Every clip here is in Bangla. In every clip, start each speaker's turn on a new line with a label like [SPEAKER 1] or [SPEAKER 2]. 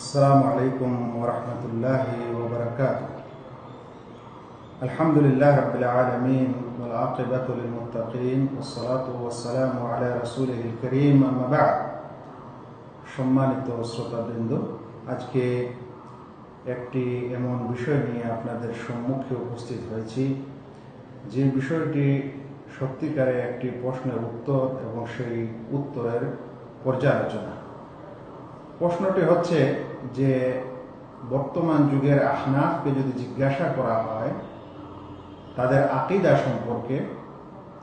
[SPEAKER 1] السلام عليكم ورحمة الله وبركاته الحمد لله رب العالمين والعاقبة للمتقين والصلاة والسلام على رسوله الكريم أما بعد সম্মানিত শ্রোতাবৃন্দ আজকে একটি এমন বিষয় নিয়ে আপনাদের সম্মুখে উপস্থিত হয়েছি যে বিষয়টি সত্যিকারে একটি প্রশ্নের উত্তর এবং সেই উত্তরের পর্যালোচনা প্রশ্নটি হচ্ছে যে বর্তমান যুগের আহনাফকে যদি জিজ্ঞাসা করা হয় তাদের আকিদা সম্পর্কে,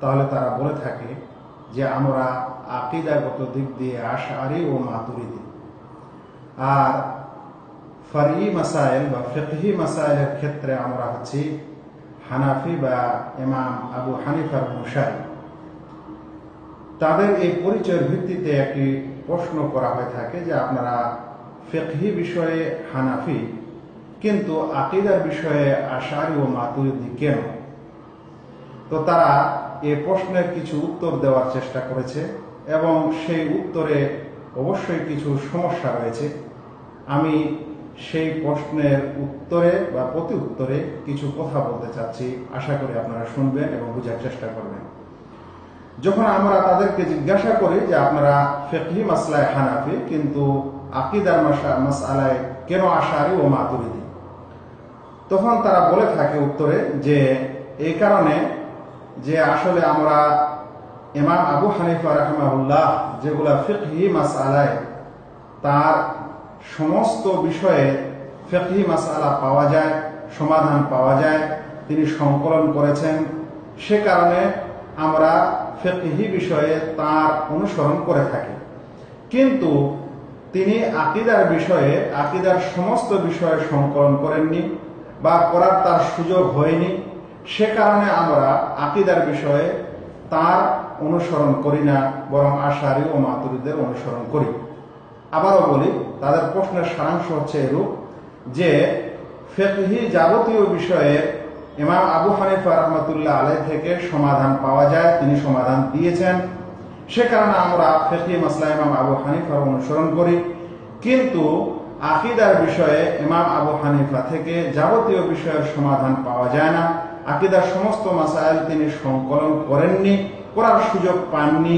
[SPEAKER 1] তাহলে তারা বলে থাকে যে আমরা আকিদাগত দিক দিয়ে আশারি ও মাতুরিদি আর ফারি মাসাইল বা ফিকহি মাসাইলের ক্ষেত্রে আমরা হচ্ছি হানাফি বা ইমাম আবু হানিফার মুশারি তাদের এই পরিচয়ের ভিত্তিতে একটি প্রশ্ন করা হয়ে থাকে যে আপনারা ফেকহি বিষয়ে হানাফি, কিন্তু আকিদার বিষয়ে আশারি ও মাতুরিদি কেন? তো তারা এ প্রশ্নের কিছু উত্তর দেওয়ার চেষ্টা করেছে এবং সেই উত্তরে অবশ্যই কিছু সমস্যা রয়েছে। আমি সেই প্রশ্নের উত্তরে বা প্রতি উত্তরে কিছু কথা বলতে চাচ্ছি। আশা করি আপনারা শুনবেন এবং বোঝার চেষ্টা করবেন। যখন আমরা তাদেরকে জিজ্ঞাসা করি যে আপনারা ফেকহি মাসলায় হানাফি, কিন্তু আকিদার মাসালায় কেন আশারি ও মাতুরিদি তখন তারা বলে থাকে উত্তরে যে, এই কারণে যে আসলে আমরা ইমাম আবু হানিফা রহমাউল্লাহ যেগুলা ফিকহি মাসালায় তার সমস্ত বিষয়ে ফিকহি মাসালা পাওয়া যায়, সমাধান পাওয়া যায়, তিনি সংকলন করেছেন, সে কারণে আমরা ফেকহি বিষয়ে তার অনুসরণ করে থাকি। কিন্তু তিনি আকিদার বিষয়ে, আকিদার সমস্ত বিষয়ে সংকলন করেননি বা করার তার সুযোগ হয়নি। সে কারণে আমরা আকিদার বিষয়ে তার অনুসরণ করি না, বরং আশারি ও মাতুরিদের অনুসরণ করি। আবারও বলি, তাদের প্রশ্নের সারাংশ হচ্ছে এরূপ যে, ফেকহি যাবতীয় বিষয়ে ইমাম আবু হানিফা রহমতুল্লাহ আলাই থেকে সমাধান পাওয়া যায়, তিনি সমাধান দিয়েছেন। সে কারণে আমরা ফেকি মাসলা ইমাম আবু হানিফার অনুসরণ করি। কিন্তু আকিদার বিষয়ে ইমাম আবু হানিফা থেকে যাবতীয় বিষয়ের সমাধান পাওয়া যায় না। আকিদার সমস্ত মাসাইল তিনি সংকলন করেননি, করার সুযোগ পাননি।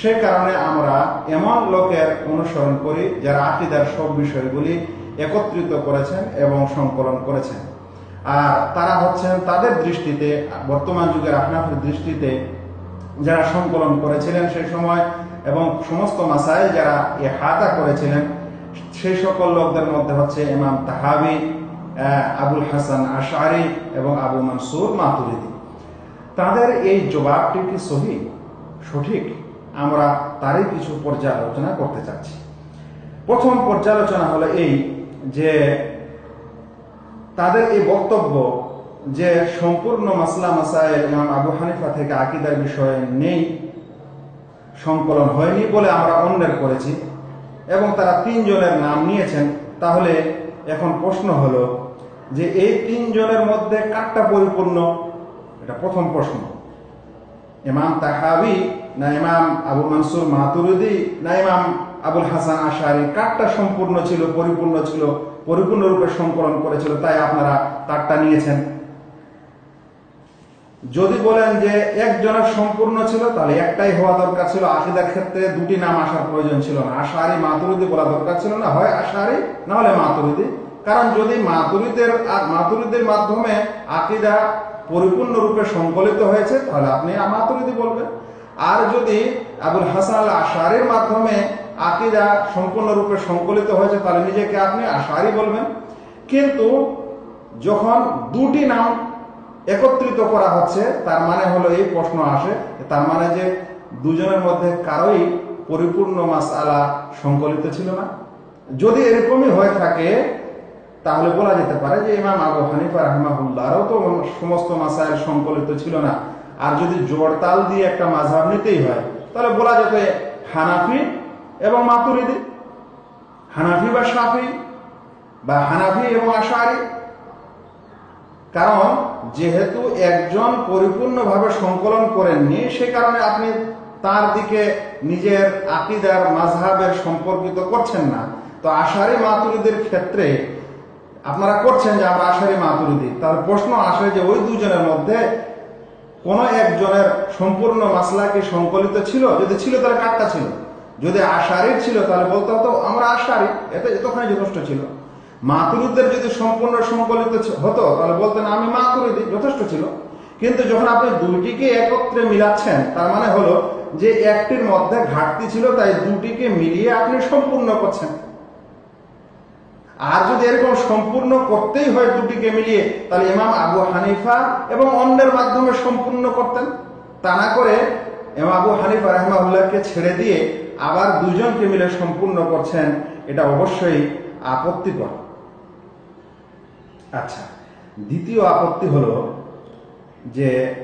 [SPEAKER 1] সে কারণে আমরা এমন লোকের অনুসরণ করি যারা আকিদার সব বিষয়গুলি একত্রিত করেছেন এবং সংকলন করেছেন। আর তারা হচ্ছেন তাদের দৃষ্টিতে, বর্তমান যুগের আপনাদের দৃষ্টিতে যারা সংকলন করেছিলেন সেই সময় এবং সমস্ত মাসাইল যারা এ হাতা করেছিলেন, সেই সকল লোকদের মধ্যে হচ্ছে ইমাম তাহাবি আবুল হাসান আশারি এবং আবু মনসুর মাতুরিদি। তাদের এই জবাবটি কি সহি? সঠিক। আমরা তারই কিছু পর্যালোচনা করতে চাচ্ছি। প্রথম পর্যালোচনা হলো এই যে তাদের এই বক্তব্য যে সম্পূর্ণ মাসলা মাসাইল ইমাম আবু হানিফা থেকে আকিদার বিষয়ে নেই, সংকলন হয়নি বলে আমরা অন্যের করেছি, এবং তারা তিনজনের নাম নিয়েছেন, তাহলে এখন প্রশ্ন হলো যে এই তিনজনের মধ্যে কারটা পরিপূর্ণ? এটা প্রথম প্রশ্ন। ইমাম তাহাবি না ইমাম আবু মানসুর মাতুরুদি না ইমাম আবুল হাসান আশারি, কারটা সম্পূর্ণ ছিল, পরিপূর্ণ ছিল, পরিপূর্ণরূপে সংকলন করেছিল, তাই আপনারা তারটা নিয়েছেন। যদি বলেন যে একজনের সম্পূর্ণ ছিল, তাহলে একটাই হওয়া দরকার ছিল। আকিদার ক্ষেত্রে দুটি নাম আসার প্রয়োজন ছিল না। আশারি মাতুরিদি বলা দরকার ছিল না। হয় আশারি, না হলে মাতুরিদি। কারণ যদি মাতুরিদের মাতুরিদের মাধ্যমে আকিদা পরিপূর্ণরূপে সংকলিত হয়েছে, তাহলে আপনি মাতুরিদি বলবেন। আর যদি আবুল হাসান আল মাধ্যমে আকিদা সম্পূর্ণরূপে সংকলিত হয়েছে, তাহলে নিজেকে আপনি আশারি বলবেন। কিন্তু যখন দুটি নাম একত্রিত করা হচ্ছে, তার মানে হলো এই প্রশ্ন আসে তার মানে যে দুজনের মধ্যে কারোই পরিপূর্ণ মাস আলা সংকলিত ছিল না। যদি এরকমই হয়ে থাকে, তাহলে বলা যেতে পারে যে ইমাম আবু হানিফা রহমাহুল্লাহরও তো সমস্ত মাসাইল সংকলিত ছিল না। আর যদি জোরতাল দিয়ে একটা মাঝাব নিতেই হয়, তাহলে বলা যেত হানাফি এবং মাতুরিদি। হানাফি বা সাফি বা হানাফি এবং আশারি। কারণ যেহেতু একজন পরিপূর্ণভাবে সংকলন করেননি, সে কারণে আপনি তার দিকে নিজের আকিদার মাঝহাবের সম্পর্কিত করছেন না। তো আশারি মাতুরিদের ক্ষেত্রে আপনারা করছেন যে আমরা আশারি মাতুরিদি। তার প্রশ্ন আসে যে ওই দুজনের মধ্যে কোন একজনের সম্পূর্ণ মাসলা কি সংকলিত ছিল? যদি ছিল তাহলে কাটটা ছিল। যদি আশারির ছিল তাহলে বলতে হতো, আমরা আশারি। এটা এতখানি যথেষ্ট ছিল। মাতুরিদের যদি সম্পূর্ণ সংকলিত ছি- হতো, তাহলে বলতেন আমি মাতুরিদি যথেষ্ট ছিল। কিন্তু যখন আপনি দুইটিকে একত্রে মিলাচ্ছেন, তার মানে হলো যে একটির মধ্যে ঘাটতি ছিল, তাই দুটিকে মিলিয়ে আপনি সম্পূর্ণ করছেন। আর যদি এরকম সম্পূর্ণ করতেই হয় দুটিকে মিলিয়ে, তাহলে ইমাম আবু হানিফা এবং অন্যের মাধ্যমে সম্পূর্ণ করতেন। তা না করে ইমাম আবু হানিফা রহমাউল্লাহকে ছেড়ে দিয়ে আবার দুজনকে মিলে সম্পূর্ণ করছেন, এটা অবশ্যই আপত্তিকর। আচ্ছা দ্বিতীয় আপত্তি হলো যে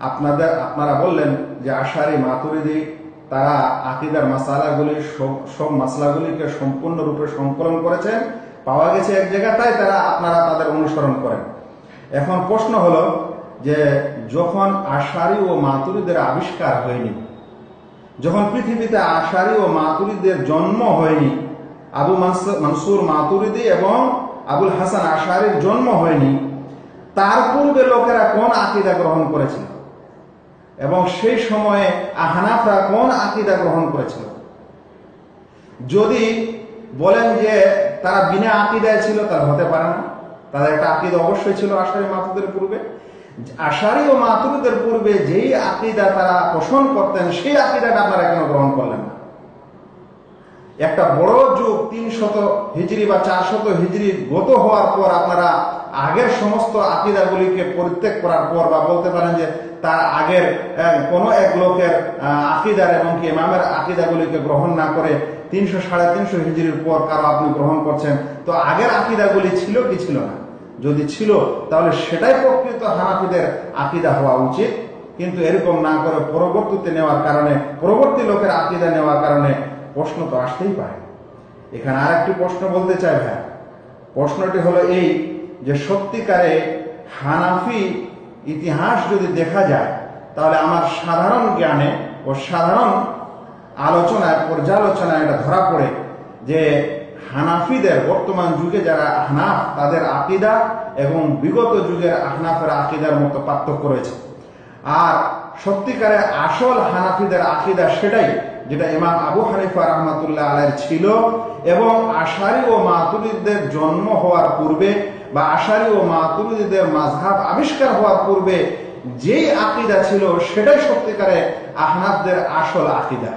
[SPEAKER 1] আপনাদের, আপনারা বললেন যে আশারি মাতুরিদি, তারা আকিদার মাসালাগুলি, সব- মাসলাগুলিকে সম্পূর্ণরূপে সংকলন করেছেন, পাওয়া গেছে এক জায়গায়, তাই তারা আপনারা তাদের অনুসরণ করেন। এখন প্রশ্ন হলো যে যখন আশারি ও মাতুরিদের আবিষ্কার হয়নি, যখন পৃথিবীতে আশারি ও মাতুরিদের জন্ম হয়নি, আবু মানস- মানসুর মাতুরিদি এবং আবুল হাসান আশারির জন্ম হয়নি, তার পূর্বে লোকেরা কোন আকিদা গ্রহণ করেছিল? এবং সেই সময়ে আহনাফরা কোন আকিদা গ্রহণ করেছিল? যদি বলেন যে তারা বিনা আকিদায় ছিল তাহলে হতে পারে না। তাদের একটা আকিদা অবশ্যই ছিল আশারি মাতুদের পূর্বে। আশারি ও মাতুদের পূর্বে যেই আকিদা তারা পোষণ করতেন, সেই আকিদাটা আপনারা কেন গ্রহণ করলেন না। একটা বড় যুগ তিন শত হিজড়ি বা চার শত হিজড়ি গত হওয়ার পর আপনারা আগের সমস্ত আকিদাগুলিকে পরিত্যাগ করার পর বা বলতে পারেন যে তার আগের কোনো এক লোকের আকিদার এবং কি ইমামের আকিদাগুলিকে গ্রহণ না করে তিনশো সাড়ে তিনশো হিজড়ির পর কারও আপনি গ্রহণ করছেন, তো আগের আকিদাগুলি ছিল কি ছিল না? যদি ছিল, তাহলে সেটাই প্রকৃত হানাফিদের আকিদা হওয়া উচিত। কিন্তু এরকম না করে পরবর্তীতে নেওয়ার কারণে, পরবর্তী লোকের আকিদা নেওয়ার কারণে প্রশ্ন তো আসতেই পারে। এখানে আরেকটি প্রশ্ন বলতে চাই ভাই। প্রশ্নটি হলো এই যে সত্যিকারে হানাফি ইতিহাস যদি দেখা যায়, তাহলে আমার সাধারণ জ্ঞানে ও সাধারণ আলোচনায়, পর্যালোচনায় এটা ধরা পড়ে যে হানাফিদের বর্তমান যুগে যারা আহনাফ তাদের আকিদা এবং বিগত যুগের আহনাফের আকিদার মতো পার্থক্য রয়েছে। আর সত্যিকারে আসল হানাফিদের আকিদা সেটাই যেটা ইমাম আবু হানিফা রহমাতুল্লাহ আলাইয়ের ছিল, এবং আশারি ও মাতুরিদের জন্ম হওয়ার পূর্বে বা আশারি ও মাতুরিদের মাঝহাব আবিষ্কার হওয়ার পূর্বে যেই আকিদা ছিল সেটাই সত্যিকারে আহনাফদের আসল আকিদা।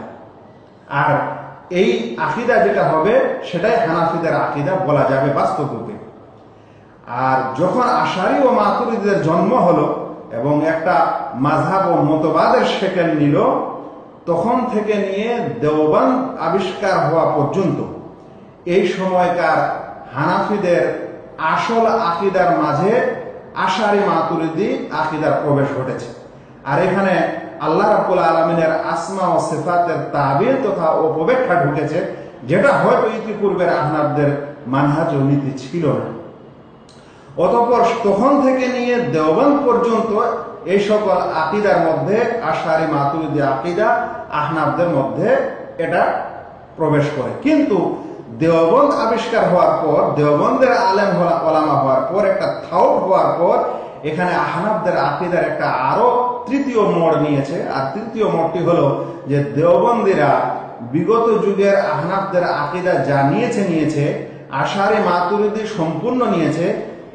[SPEAKER 1] আর এই আকিদা যেটা হবে সেটাই হানাফিদের আকিদা বলা যাবে বাস্তব রূপে আর যখন আশারি ও মাতুরিদের জন্ম হলো এবং একটা মাঝহাব ও মতবাদের সেকেল নিল তখন থেকে নিয়ে দেওবান আবিষ্কার হওয়া পর্যন্ত এই সময়কার হানাফিদের আসল আকিদার মাঝে আশারি মাতুরিদি আকিদার প্রবেশ ঘটেছে। আর এখানে আল্লাহ রাব্বুল আলমিনের আসমা ও সিফাতের তাবির তথা অপব্যাখ্যা ঢুকেছে, যেটা হয়তো ইতিপূর্বের আহনাবদের মানহাজ নীতি ছিল না। অতঃপর তখন থেকে নিয়ে দেওবন্দ পর্যন্ত এই সকল আকিদার মধ্যে আশারি মাতুরিদি আকিদা আহনাবদের মধ্যে এটা প্রবেশ করে। কিন্তু দেওবন্দ আবিষ্কার হওয়ার পর, দেওবন্দের আলেম ওলামা হওয়ার পর, একটা থাউট হওয়ার পর, এখানে আহনাবদের আকিদার একটা আরও তৃতীয় মোড় নিয়েছে। আর তৃতীয় মোড়টি হলো যে দেওবন্দিরা বিগত যুগের আহনাবদের আকিদা যা নিয়েছে নিয়েছে আশারে মাতুরিদি সম্পূর্ণ নিয়েছে।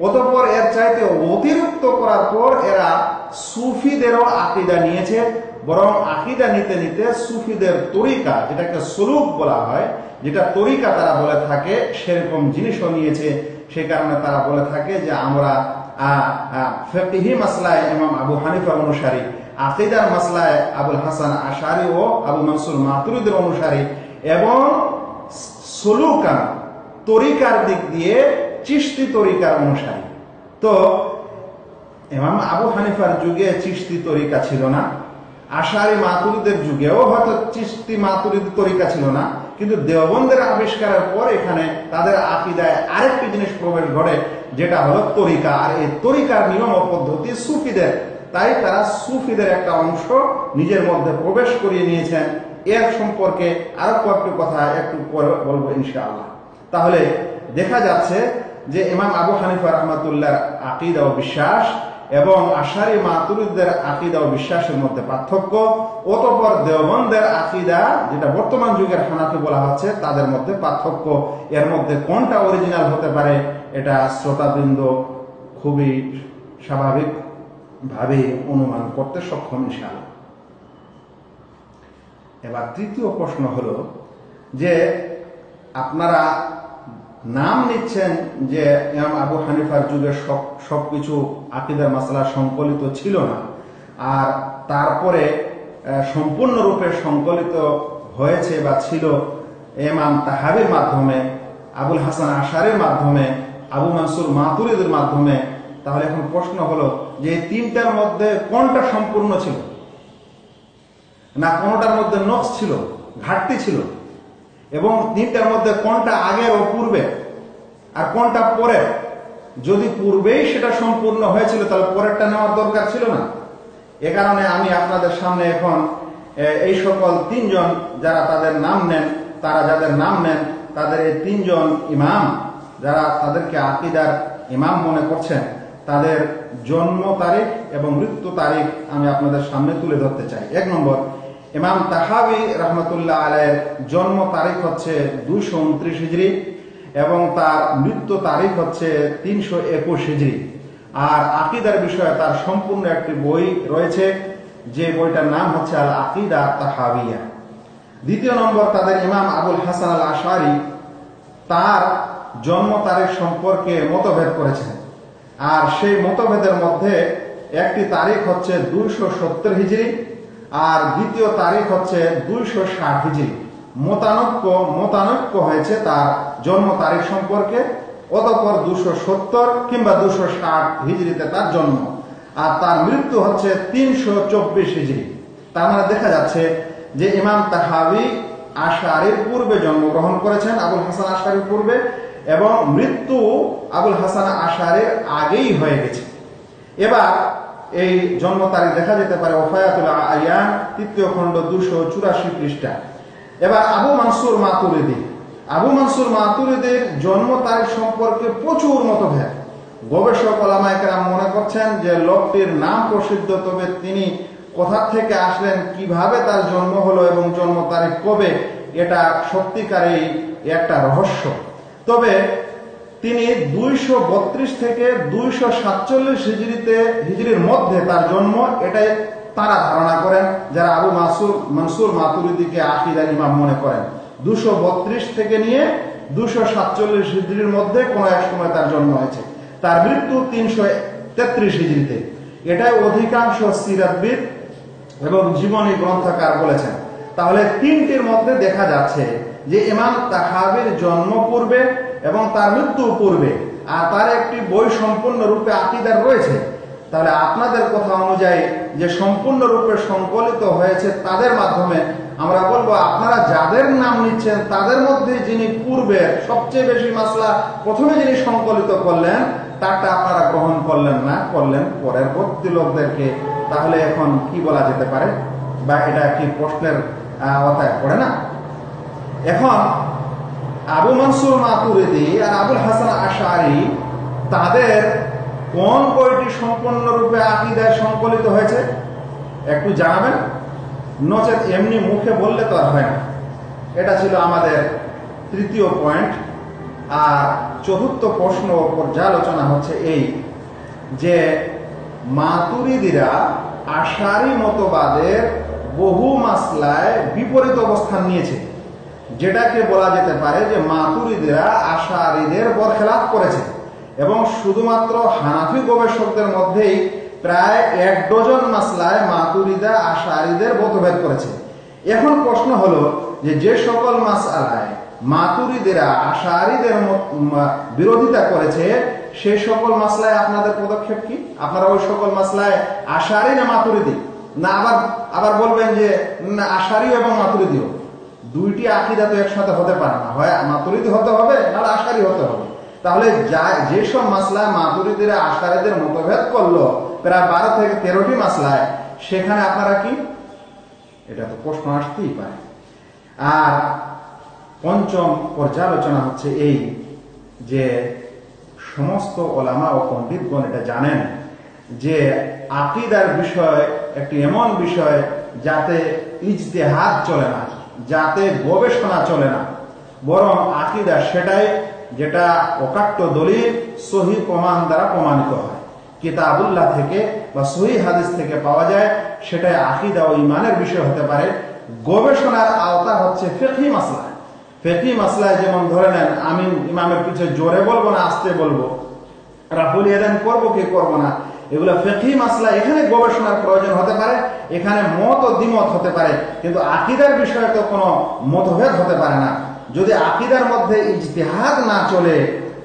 [SPEAKER 1] অতঃপর এর চাইতে অতিরিক্ত করার পর এরা সুফিদেরও আকিদা নিয়েছে। বরং আকিদা নিতে নিতে সুফিদের তরিকা, যেটাকে সলুক বলা হয়, যেটা তরিকা তারা বলে থাকে, সেরকম জিনিসও নিয়েছে। সে কারণে তারা বলে থাকে যে আমরা ফেকিহি মাসলায় ইমাম আবু হানিফার অনুসারী, আকিদার মাসলায় আবুল হাসান আশারি ও আবু মনসুর মাতুরিদের অনুসারী এবং সলুকান তরিকার দিক দিয়ে চিস্তি তরিকার অনুসারী। তো, ইমাম আবু হানিফার যুগে চিস্তি তরিকা ছিল না। আশারি মাতুরিদের যুগেও হয়তো চিস্তি মাতুরিদ তরিকা ছিল না, কিন্তু দেওবন্দের আবিষ্কারের পর এখানে তাদের আকিদায় আরেকটি জিনিস প্রবেশ ঘটে, যেটা হলো তরিকা। আর এই তরিকার নিয়ম পদ্ধতি সুফিদের। তাই তারা সুফিদের একটা অংশ নিজের মধ্যে প্রবেশ করিয়ে নিয়েছেন। এর সম্পর্কে আরও কয়েকটি কথা একটু পরে বলব ইনশাআল্লাহ। তাহলে দেখা যাচ্ছে যে ইমাম আবু হানিফা রহমতুল্লাহর আকিদা ও বিশ্বাস এবং আশারি মাতুরুদ্দের আকিদা ও বিশ্বাসের মধ্যে পার্থক্য, অতপর দেওবন্দের আকিদা, যেটা বর্তমান যুগের হানাফি বলা হচ্ছে, তাদের মধ্যে পার্থক্য। এর মধ্যে কোনটা অরিজিনাল হতে পারে, এটা শ্রোতাবৃন্দ খুবই স্বাভাবিক ভাবে অনুমান করতে সক্ষম ইনশাআল্লাহ। এবার তৃতীয় প্রশ্ন হলো যে আপনারা নাম নিচ্ছেন যে আবু হানিফার যুগে সব, সবকিছু আকিদার সংকলিত ছিল না। আর তারপরে সম্পূর্ণরূপে সংকলিত হয়েছে বা ছিল ইমাম তাহাবির মাধ্যমে, আবুল হাসান আশারের মাধ্যমে, আবু মানসুর মাতুরিদের মাধ্যমে। তাহলে এখন প্রশ্ন হলো যে এই তিনটার মধ্যে কোনটা সম্পূর্ণ ছিল? না কোনটার মধ্যে নকশ ছিল? ঘাটতি ছিল? এবং তিনটার মধ্যে কোনটা আগে ও পূর্বে? আর কোনটা পরে যদি পূর্বেই সেটা সম্পূর্ণ হয়েছিল, তাহলে পরেরটা নেওয়ার দরকার ছিল না। এ কারণে আমি আপনাদের সামনে এখন এই সকল তিনজন যারা তাদের নাম নেন, তারা যাদের নাম নেন, তাদের এই তিনজন ইমাম যারা তাদেরকে আকিদার ইমাম মনে করছেন, তাদের জন্ম তারিখ এবং মৃত্যু তারিখ আমি আপনাদের সামনে তুলে ধরতে চাই। এক নম্বর ইমাম তাহাবি রহমতুল্লাহ আলের জন্ম তারিখ হচ্ছে দুশো উনত্রিশ এবং তার মৃত্যু তারিখ হচ্ছে তিনশো একুশ হিজড়ি আর আকিদার বিষয়ে তার সম্পূর্ণ একটি বই রয়েছে, যে বইটার নাম হচ্ছে আল আকিদা তাহাবিয়া। দ্বিতীয় নম্বর তাদের ইমাম আবুল হাসান আল আশারি তার জন্ম তারিখ সম্পর্কে মতভেদ করেছেন। আর সেই মতভেদের মধ্যে একটি তারিখ হচ্ছে দুইশো সত্তর হিজড়ি আর দ্বিতীয় তারিখ হচ্ছে দুইশো ষাট হিজড়ি মতানৈক্য মতানৈক্য হয়েছে তার জন্ম তারিখ সম্পর্কে, অতঃপর দুশো সত্তর কিংবা দুশো ষাট হিজড়িতে তার জন্ম। আর তার মৃত্যু হচ্ছে তিনশো চব্বিশ হিজড়ি তার মানে দেখা যাচ্ছে যে ইমাম তাহাবি আশারির পূর্বে জন্মগ্রহণ করেছেন, আবুল হাসান আশারির পূর্বে, এবং মৃত্যু আবুল হাসান আশারের আগেই হয়ে গেছে। এবার এই জন্ম তারিখ দেখা যেতে পারে আয়ান, তৃতীয় খণ্ড দুশো চুরাশি পৃষ্ঠা। এবার আবু মানসুর মাতুরিদি। আবু মানসুর মাতুরিদির জন্ম তারিখ সম্পর্কে প্রচুর মতভেদ। গবেষক ওলামায়কেরাম মনে করছেন যে লোকটির নাম প্রসিদ্ধ, তবে তিনি কোথা থেকে আসলেন, কীভাবে তার জন্ম হলো এবং জন্ম তারিখ কবে, এটা সত্যিকারেই একটা রহস্য। তবে তিনি দুইশো বত্রিশ থেকে দুইশো সাতচল্লিশ হিজড়িতে, হিজড়ির মধ্যে তার জন্ম, এটাই তারা ধারণা করেন, যারা আবু মাসুর মনসুর মাতুরিদিকে আকিদার ইমাম মনে করেন। দুশো থেকে নিয়ে দুশো সাতচল্লিশ হিজড়ির মধ্যে কোনো এক সময় তার জন্ম হয়েছে। তার মৃত্যু তিনশো তেত্রিশ হিজড়িতে। এটাই অধিকাংশ সিরাতবিদ এবং জীবনী গ্রন্থকার বলেছেন। তাহলে তিনটির মধ্যে দেখা যাচ্ছে যে ইমাম তাহাবির জন্ম পূর্বে এবং তার মৃত্যু পূর্বে, আর তার একটি বই সম্পূর্ণ রূপে আকিদার রয়েছে, তাহলে আপনাদের কথা অনুযায়ী যে সম্পূর্ণ রূপে সংকলিত হয়েছে তাদের মাধ্যমে আমরা বলব, আপনারা যাদের নাম নিচ্ছেন, তাদের মধ্যে যিনি পূর্বে সবচেয়ে বেশি মাসলা প্রথমে যিনি সংকলিত করলেন, তারটা আপনারা গ্রহণ করলেন না, করলেন পরের বর্তী লোকদেরকে। তাহলে এখন কি বলা যেতে পারে? বা এটা কি প্রশ্নের আওতায় পড়ে না? এখন আবু মনসুর মাতুরিদি আর আবুল হাসান আশারি তাদের কোন বইটি সম্পূর্ণরূপে আকিদায় সংকলিত হয়েছে? একটু জানাবেন? নচেত এমনি মুখে বললে তো আর হয় না। এটা ছিল আমাদের তৃতীয় পয়েন্ট। আর চতুর্থ প্রশ্ন পর্যালোচনা হচ্ছে এই যে মাতুরিদিরা আশারি মতবাদের বহু মাসলায় বিপরীত অবস্থান নিয়েছে। যেটাকে বলা যেতে পারে যে মাতুরিদেরা আশারিদের বরখেলাপ করেছে। এবং শুধুমাত্র হানাফি গবেষকদের মধ্যেই প্রায় এক ডজন মাসলায় মাতুরিদা আশারিদের মতভেদ করেছে। এখন প্রশ্ন হলো যে যে সকল মাসআলায় মাতুরিদেরা আশারিদের বিরোধিতা করেছে সেই সকল মাসলায় আপনাদের পদক্ষেপ কি? আপনারা ওই সকল মাসলায় আশারি না মাতুরিদি? না, আবার আবার বলবেন যে আশারি এবং মাতুরিদিও। দুইটি আকিদা তো একসাথে হতে পারে না। হয় মাতুরিদি হতে হবে, না আশারি হতে হবে। তাহলে যা যেসব মাসলায় মাতুরিদিরা আশারিদের মতভেদ করল, প্রায় বারো থেকে তেরোটি মাসলায়, সেখানে আপনারা কি? এটা তো প্রশ্ন আসতেই পারে। আর পঞ্চম পর্যালোচনা হচ্ছে এই যে সমস্ত ওলামা ও পণ্ডিতগণ এটা জানেন যে আকিদার বিষয় একটি এমন বিষয় যাতে ইজতেহাদ চলে না যাতে গবেষণা চলে না। বরং আকিদা সেটাই যেটা অকাট্য দলিল সহি প্রমাণ দ্বারা প্রমাণিত হয়। কিতাবুল্লাহ থেকে বা সহি হাদিস থেকে পাওয়া যায়, সেটাই আকিদা ও ইমানের বিষয় হতে পারে। গবেষণার আওতা হচ্ছে ফেকি মাসলা। ফেকি মাসলায় যেমন ধরে নেন, আমি ইমামের পিছনে জোরে বলব না, আসতে বলব। রাহুল এদেন করব কি করব না? এগুলো ফেকি মাসলা, এখানে গবেষণার প্রয়োজন হতে পারে, এখানে মত ও দ্বিমত হতে পারে, কিন্তু আকিদার বিষয়ে তো কোনো মতভেদ হতে পারে না। যদি আকিদার মধ্যে ইজতেহাদ না চলে,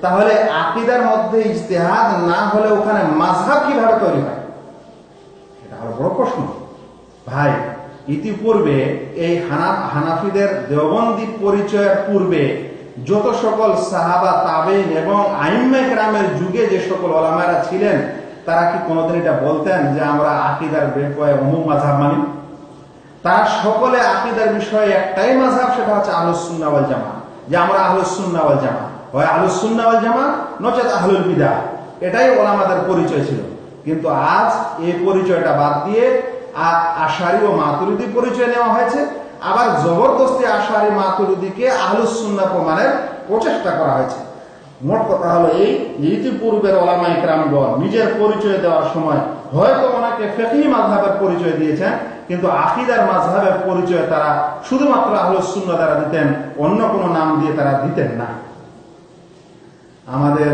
[SPEAKER 1] তাহলে আকিদার মধ্যে ইজতেহাদ না হলে ওখানে মাঝহাব কীভাবে তৈরি হয়? এটা হলো বড় প্রশ্ন। ভাই, ইতিপূর্বে এই হানা, হানাফিদের দেওবন্দি পরিচয়ের পূর্বে যত সকল সাহাবা, তাবেইন এবং আইম্মে গ্রামের যুগে যে সকল ওলামারা ছিলেন তারা কি কোনোদিন এটা বলতেন যে আমরা আকিদার বেপয়ে অমুক মাঝাব মানি? তারা সকলে আকিদার বিষয়ে একটাই মাঝাব সেটা হচ্ছে আহলুসুন্না ওয়াল জামা যে আমরা আহলুসুন্না ওয়াল জামা হয় আহলুসুন্না ওয়াল জামা নচেত আহলুল বিদা এটাই ওলামাদের পরিচয় ছিল। কিন্তু আজ এই পরিচয়টা বাদ দিয়ে আশারি ও মাতুরিদি পরিচয় নেওয়া হয়েছে। আবার জবরদস্তি আশারি মাতুরিদিকে আহলুসুন্না প্রমাণের প্রচেষ্টা করা হয়েছে। মোট কথা হলো এই ইতিপূর্বের ওলামা ইকরামগণ নিজের পরিচয় দেওয়ার সময় হয়তো ওনাকে ফেকি মাঝহাবের পরিচয় দিয়েছেন, কিন্তু আকিদার মাঝহাবের পরিচয় তারা শুধুমাত্র আহলুসুন্না দ্বারা দিতেন, অন্য কোনো নাম দিয়ে তারা দিতেন না। আমাদের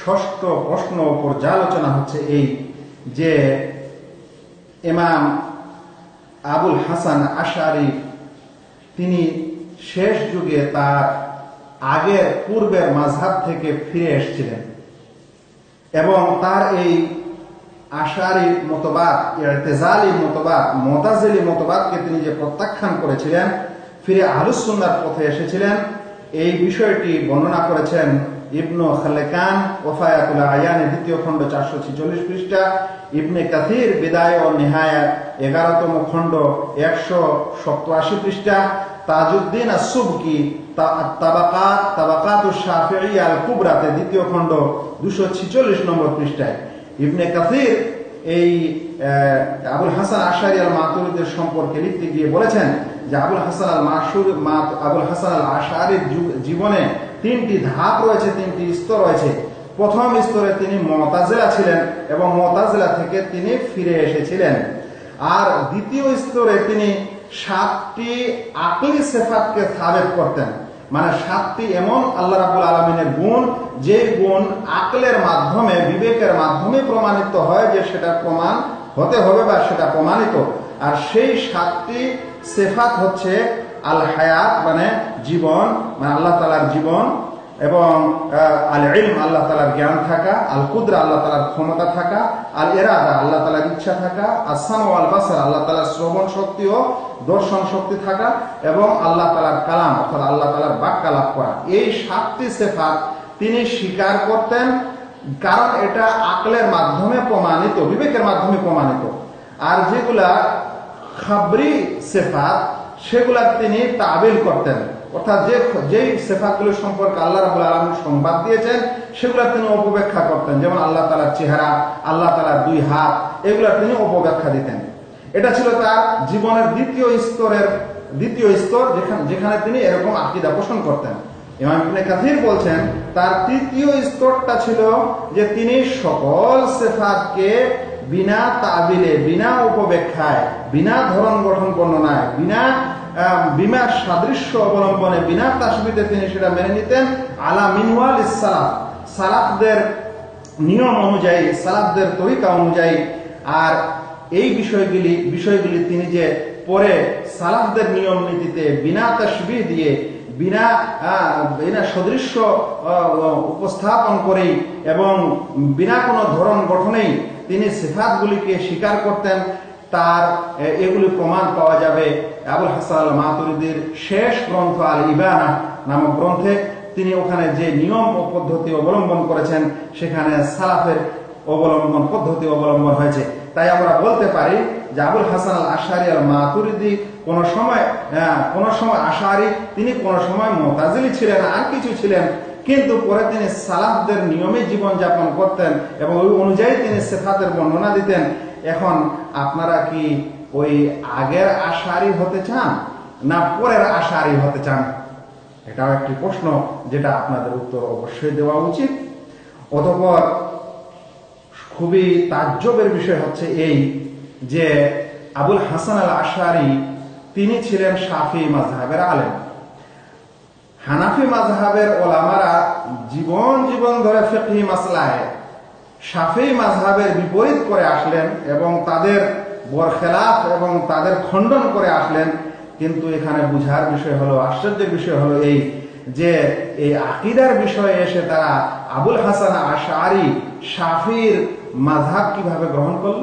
[SPEAKER 1] ষষ্ঠ প্রশ্ন পর্যালোচনা হচ্ছে এই যে এমাম আবুল হাসান আশারি তিনি শেষ যুগে তার আগের পূর্বের মাঝহাব থেকে ফিরে এসেছিলেন। এবং তার এই আশারি মতবাদ, ইরতেজালি মতবাদ, মোতাজিলি মতবাদকে তিনি যে প্রত্যাখ্যান করেছিলেন, ফিরে আলুসুন্নার পথে এসেছিলেন, এই বিষয়টি বর্ণনা করেছেন ইবনু খালেকান, ওফায়াতুল আয়ানের দ্বিতীয় খণ্ড চারশো ছিচল্লিশ পৃষ্ঠা, ইবনে কাথির বিদায় ও নেহায়া এগারোতম খণ্ড একশো সপ্তাশি পৃষ্ঠা তাজউদ্দিন আসুবকি তাবাকাত তাবাকাত শাফিঈ আল কুবরাতে দ্বিতীয় খণ্ড, দুশো ছিচল্লিশ নম্বর পৃষ্ঠায়। ইবনে কাসির এই আবুল হাসান আশারি আল মাতুরিদের সম্পর্কে লিখতে গিয়ে বলেছেন যে আবুল হাসান আল মাসুর আবুল হাসান আল আশারির জীবনে তিনটি ধাপ রয়েছে, তিনটি স্তর রয়েছে। প্রথম স্তরে তিনি মতাজেলা ছিলেন এবং মতাজেলা থেকে তিনি ফিরে এসেছিলেন। আর দ্বিতীয় স্তরে তিনি সাতটি আকলি সেফাতকে সাবেত করতেন। মানে সাতটি এমন আল্লাহ রাবুল আলমিনের গুণ যে গুণ আকলের মাধ্যমে, বিবেকের মাধ্যমে প্রমাণিত হয় যে সেটা প্রমাণ হতে হবে বা সেটা প্রমাণিত। আর সেই সাতটি সেফাত হচ্ছে আল হায়াত মানে জীবন মানে আল্লাহ তালার জীবন এবং আল ইলম আল্লাহ তালার জ্ঞান থাকা আল কুদরা আল্লাহ তালার ক্ষমতা থাকা আল এরাদা আল্লাহ তালার ইচ্ছা থাকা আসান ও আল বাসার আল্লাহ তালার শ্রবণ শক্তি ও দর্শন শক্তি থাকা এবং আল্লাহ তালার কালাম অর্থাৎ আল্লাহ তালার বাক্যা লাভ করা। এই সাতটি সেফাত তিনি স্বীকার করতেন, কারণ এটা আকলের মাধ্যমে প্রমাণিত, বিবেকের মাধ্যমে প্রমাণিত। আর যেগুলা খাবরি সেফাত, সেগুলা তিনি তাবিল করতেন। অর্থাৎ যে যেই সেফাতগুলো সম্পর্কে আল্লাহ রাবুল আলম সংবাদ দিয়েছেন, সেগুলা তিনি অপব্যাখ্যা করতেন। যেমন আল্লাহ তালার চেহারা, আল্লাহ তালার দুই হাত, এগুলা তিনি অপব্যাখ্যা দিতেন। এটা ছিল তার জীবনের দ্বিতীয় স্তরের, দ্বিতীয় স্তর যেখানে যেখানে তিনি এরকম আকিদা পোষণ করতেন। ইমাম ইবনে কাথির বলছেন, তার তৃতীয় স্তরটা ছিল যে তিনি সকল সেফাতকে বিনা তাবিলে, বিনা উপব্যাখ্যায়, বিনা ধরন গঠন বর্ণনায় বিনা বিনা সাদৃশ্য অবলম্বনে বিনা তাসবিতে তিনি সেটা মেনে নিতেন। আলা মিনওয়াল ইসালাফ সালাফদের নিয়ম অনুযায়ী সালাফদের তরিকা অনুযায়ী। আর এই বিষয়গুলি বিষয়গুলি তিনি যে পরে সালাফদের নিয়ম নীতিতে বিনা তসবি দিয়ে, বিনা বিনা সদৃশ্য উপস্থাপন করেই এবং বিনা কোনো ধরন গঠনেই তিনি সিফাতগুলিকে স্বীকার করতেন, তার এগুলি প্রমাণ পাওয়া যাবে। আবুল হাসান মাতুরিদির শেষ গ্রন্থ আল ইবানা নামক গ্রন্থে তিনি ওখানে যে নিয়ম ও পদ্ধতি অবলম্বন করেছেন, সেখানে সালাফের অবলম্বন, পদ্ধতি অবলম্বন হয়েছে। তাই আমরা বলতে পারি যে আবুল হাসান আল আশারি আল মাতুরিদি কোন সময় কোন সময় আশারি, তিনি কোন সময় মোতাজিলি ছিলেন, আর কিছু ছিলেন। কিন্তু পরে তিনি সালাফদের নিয়মে জীবন যাপন করতেন এবং ওই অনুযায়ী তিনি সেফাতের বর্ণনা দিতেন। এখন আপনারা কি ওই আগের আশারি হতে চান না পরের আশারি হতে চান? এটাও একটি প্রশ্ন যেটা আপনাদের উত্তর অবশ্যই দেওয়া উচিত। অতঃপর খুবই তাজ্জবের বিষয় হচ্ছে এই যে আবুল হাসান আল আশারি তিনি ছিলেন শাফি মাজহাবের আলেম। হানাফি মাজহাবের ওলামারা জীবন জীবন ধরে ফিকহি মাসলায় শাফি মাজহাবের বিপরীত করে আসলেন এবং তাদের বরখেলাফ এবং তাদের খণ্ডন করে আসলেন। কিন্তু এখানে বুঝার বিষয় হলো, আশ্চর্যের বিষয় হলো এই যে এই আকিদার বিষয়ে এসে তারা আবুল হাসান আশারি শাফির মাঝহাব কীভাবে গ্রহণ করল?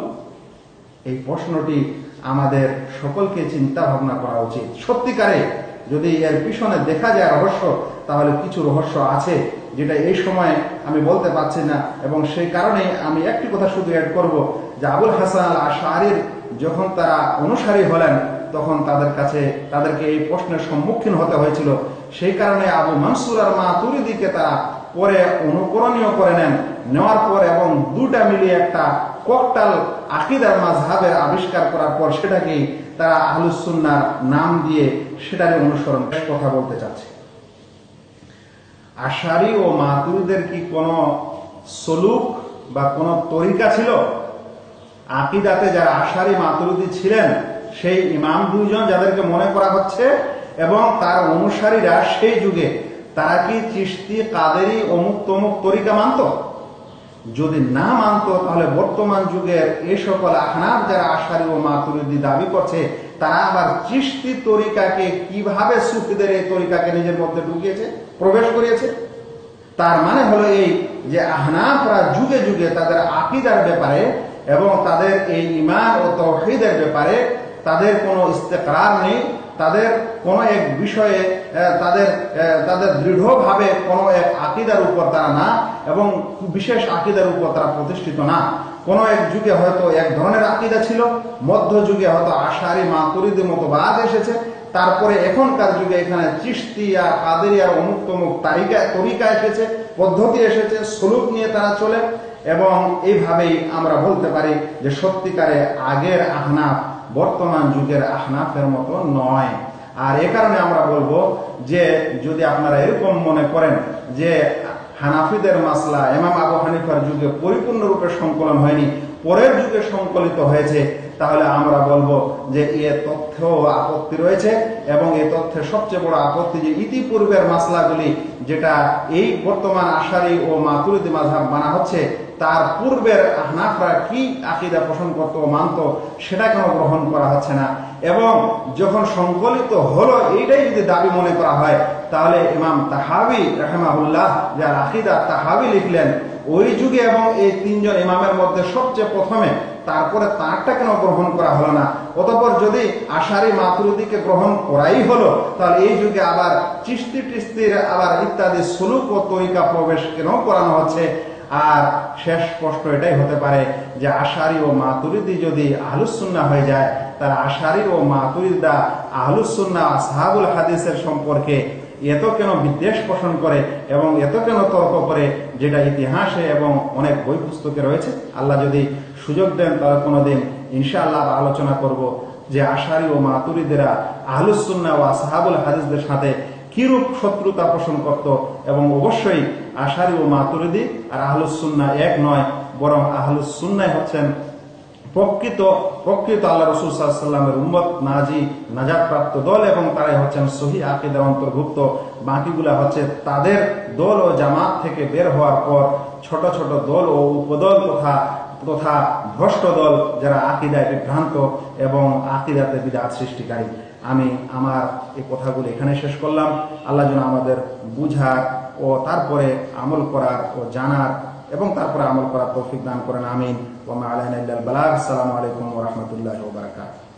[SPEAKER 1] এই প্রশ্নটি আমাদের সকলকে চিন্তা ভাবনা করা উচিত। সত্যিকারে যদি এর পিছনে দেখা যায় রহস্য, তাহলে কিছু রহস্য আছে যেটা এই সময় আমি বলতে পারছি না। এবং সেই কারণে আমি একটি কথা শুধু অ্যাড করব যে আবুল হাসান আশারির যখন তারা অনুসারী হলেন, তখন তাদের কাছে তাদেরকে এই প্রশ্নের সম্মুখীন হতে হয়েছিল। সেই কারণে আবু মানসুর আর মা তুরিদিকে তারা পরে অনুকরণীয় করে নেন। নেওয়ার পর এবং দুটা মিলিয়ে একটা ককটাল আকিদার মাঝহাবের আবিষ্কার করার পর সেটাকেই তারা আহলুসুন্নার নাম দিয়ে সেটারই অনুসরণ কথা বলতে চাচ্ছে। আশারি ও মাতুরিদের কি কোনো সলুক বা কোনো তরিকা ছিল? আকিদাতে যারা আশারি মাতুরুদি ছিলেন, সেই ইমাম দুইজন যাদেরকে মনে করা হচ্ছে এবং তার অনুসারীরা সেই যুগে, তারা কি চিস্তি কাদেরি, অমুক তমুক তরিকা মানত? যদি না মানত, তাহলে বর্তমান যুগের এই সকল আহনাফ যারা আশারি ও মাতুরিদি দাবি করছে, তারা আবার চিস্তি তরিকাকে কীভাবে সুফিদের এই তরিকাকে নিজের মধ্যে ঢুকিয়েছে, প্রবেশ করিয়েছে? তার মানে হলো এই যে আহনাফরা যুগে যুগে তাদের আকিদার ব্যাপারে এবং তাদের এই ইমান ও তৌহিদের ব্যাপারে তাদের কোনো ইস্তেকরার নেই, তাদের কোনো এক বিষয়ে তাদের তাদের দৃঢ়ভাবে কোনো এক আকিদার উপর তারা না এবং বিশেষ আকিদার উপর তারা প্রতিষ্ঠিত না। কোনো এক যুগে হয়তো এক ধরনের আকিদা ছিল, মধ্য যুগে হয়তো আশারি মাতুরিদের মতো বাদ এসেছে, তারপরে এখনকার যুগে এখানে চিস্তিয়া কাদেরিয়া অমুক তমুক তারিকা, তরিকা এসেছে, পদ্ধতি এসেছে, সলুক নিয়ে তারা চলে। এবং এইভাবেই আমরা বলতে পারি যে সত্যিকারে আগের আহনাফ বর্তমান যুগের আহনাফের মতো নয়। আর এ কারণে আমরা বলব যে যদি আপনারা এরকম মনে করেন যে হানাফিদের মাসলা এমাম আবু হানিফার যুগে পরিপূর্ণরূপে সংকলন হয়নি, পরের যুগে সংকলিত হয়েছে, তাহলে আমরা বলব যে এ তথ্য আপত্তি রয়েছে এবং এ তথ্যের সবচেয়ে বড় আপত্তি যে ইতিপূর্বের মাসলাগুলি যেটা এই বর্তমান আশারি ও মাতুরিদি মাঝাব মানা হচ্ছে তার পূর্বের আহনাফরা কি আকিদা পোষণ করত মানত, সেটা কেন গ্রহণ করা হচ্ছে না? এবং যখন সংকলিত হলো, এইটাই যদি দাবি মনে করা হয়, তাহলে ইমাম তাহাবি রাহেমাহুল্লাহ যার আকিদা তাহাবি লিখলেন, ওই যুগে এবং এই তিনজন ইমামের মধ্যে সবচেয়ে প্রথমে তারপরে তারটা কেন গ্রহণ করা হলো না? অতপর যদি আশারি মাতুরুদিকে গ্রহণ করাই হলো, তাহলে এই যুগে আবার চিস্তি টিস্তির, আবার ইত্যাদি সুলুক ও তরিকা প্রবেশ কেন করানো হচ্ছে? আর শেষ প্রশ্ন এটাই হতে পারে যে আশারি ও মাতুরিদি যদি আহলুসুন্না হয়ে যায় তার আশারি ও মাতুরিদা আহলুসুন্না সাহাবুল হাদিসের সম্পর্কে এত কেন বিদ্বেষ পোষণ করে এবং এত কেন তর্ক করে যেটা ইতিহাসে এবং অনেক বই পুস্তকে রয়েছে? আল্লাহ যদি সুযোগ দেন, তাহলে কোনোদিন ইনশাআল্লাহ আলোচনা করব যে আশারি ও মাতুরিদেরা আহলুসুন্না ও সাহাবুল হাদিসদের সাথে কিরূপ শত্রুতা পোষণ করত এবং অবশ্যই আশারি ও মাতুরিদি আর আহলুসুন্না এক নয়, বরং আহলুসুন্নাই হচ্ছেন প্রকৃত প্রকৃত আল্লাহ রসুল সাল্লামের উম্মত, নাজি নাজাদ প্রাপ্ত দল এবং তারাই হচ্ছেন সহি আকিদার অন্তর্ভুক্ত। বাকিগুলা হচ্ছে তাদের দল ও জামাত থেকে বের হওয়ার পর ছোট ছোট দল ও উপদল তথা তথা ভ্রষ্ট দল যারা আকিদায় বিভ্রান্ত এবং আকিদাতে বিদাত সৃষ্টিকারী। আমি আমার এই কথাগুলো এখানে শেষ করলাম। আল্লাহ যেন আমাদের বুঝার ও তারপরে আমল করার ও জানার এবং তারপরে আমল করার তৌফিক দান করেন, আমিন। ওমা আলহাম বালাগ। আসসালামু আলাইকুম রাহমাতুল্লাহি ওয়া বারাকাতুহু।